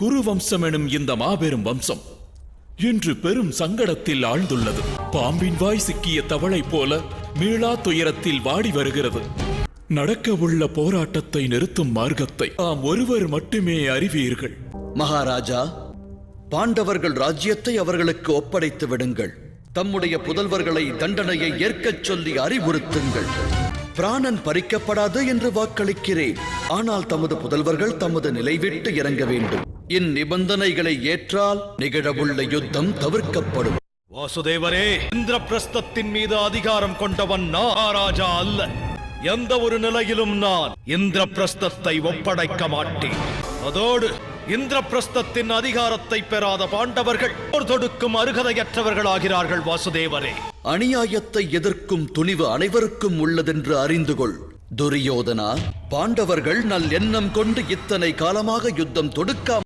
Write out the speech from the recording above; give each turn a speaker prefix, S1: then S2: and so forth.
S1: குரு வம்சம் எனும் இந்த மாபெரும் வம்சம் இன்று பெரும் சங்கடத்தில் ஆழ்ந்துள்ளது. பாம்பின் வாய் சிக்கிய தவளை போல மீளா துயரத்தில் வாடி வருகிறது. நடக்க உள்ள போராட்டத்தை நிறுத்தும் மார்க்கத்தை ஆம் ஒருவர் மட்டுமே அறிவீர்கள்.
S2: மகாராஜா பாண்டவர்கள் ராஜ்யத்தை அவர்களுக்கு ஒப்படைத்து விடுங்கள். தம்முடைய புதல்வர்களை தண்டனையை ஏற்கச் சொல்லி அறிவுறுத்துங்கள். பிராணன் பறிக்கப்படாது என்று வாக்களிக்கிறேன். ஆனால் தமது புதல்வர்கள் தமது நிலை விட்டு இறங்க வேண்டும். இந்நிபந்தனைகளை ஏற்றால் நிகழவுள்ள யுத்தம் தவிர்க்கப்படும்.
S3: வாசுதேவரே இந்திரபிரஸ்தத்தின் மீது அதிகாரம் கொண்டவன் நான் மகாராஜா அல்ல. எந்த ஒரு நிலையிலும் நான் இந்திரபிரஸ்தத்தை ஒப்படைக்க மாட்டேன். அதோடு இந்திரபிரஸ்தத்தின் அதிகாரத்தை பெறாத பாண்டவர்கள் போர் தொடுக்கும் அருகதையற்றவர்களாகிறார்கள் வாசுதேவரே.
S2: அநியாயத்தை எதிர்க்கும் துணிவு அனைவருக்கும் உள்ளதென்று அறிந்து கொள் துரியோதனா பாண்டவர்கள் நல் எண்ணம் கொண்டு இத்தனை காலமாக யுத்தம் தொடுக்காமல்